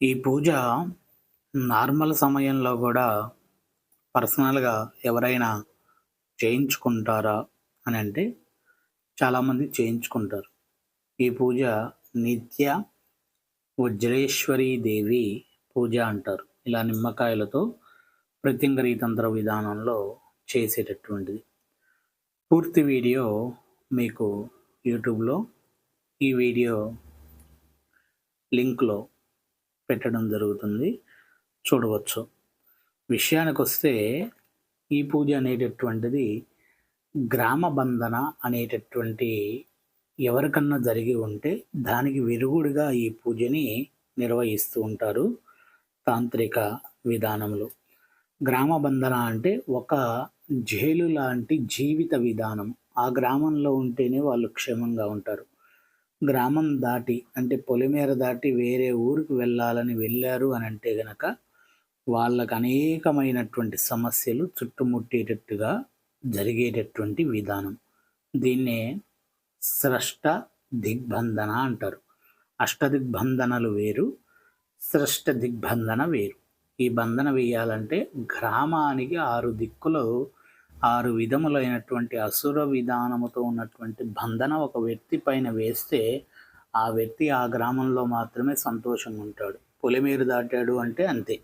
ఈ పూజ నార్మల్ సమయంలో కూడా పర్సనల్‌గా ఎవరైనా చేయించుకుంటారా అని అంటే చాలామంది చేయించుకుంటారు. ఈ పూజ నిత్య వజ్రేశ్వరీ దేవి పూజ అంటారు. ఇలా నిమ్మకాయలతో ప్రత్యంగరీతంత్ర విధానంలో చేసేటటువంటిది. పూర్తి వీడియో మీకు యూట్యూబ్‌లో ఈ వీడియో లింక్‌లో పెట్టడం జరుగుతుంది. చూడవచ్చు. విషయానికి వస్తే ఈ పూజ అనేటటువంటిది గ్రామ బంధన అనేటటువంటి ఎవరికన్నా జరిగి ఉంటే దానికి విరుగుడుగా ఈ పూజని నిర్వహిస్తూ ఉంటారు తాంత్రిక విధానంలో. గ్రామ బంధన అంటే ఒక జైలు లాంటి జీవిత విధానం. ఆ గ్రామంలో ఉంటేనే వాళ్ళు క్షేమంగా ఉంటారు. గ్రామం దాటి అంటే పొలిమేర దాటి వేరే ఊరికి వెళ్ళాలని వెళ్ళారు అని అంటే గనక వాళ్ళకు అనేకమైనటువంటి సమస్యలు చుట్టుముట్టేటట్టుగా జరిగేటటువంటి విధానం. దీన్నే స్రష్ట దిగ్బంధన అంటారు. అష్టదిగ్బంధనలు వేరు. స్రష్ట దిగ్బంధన వేరు. ఈ బంధన వేయాలంటే గ్రామానికి ఆరు దిక్కులు ఆరు విధములైనటువంటి అసుర విధానముతో ఉన్నటువంటి బంధన ఒక వ్యక్తి పైన వేస్తే ఆ వ్యక్తి ఆ గ్రామంలో మాత్రమే సంతోషంగా ఉంటాడు. పొలిమేరు దాటాడు అంటే అంతే.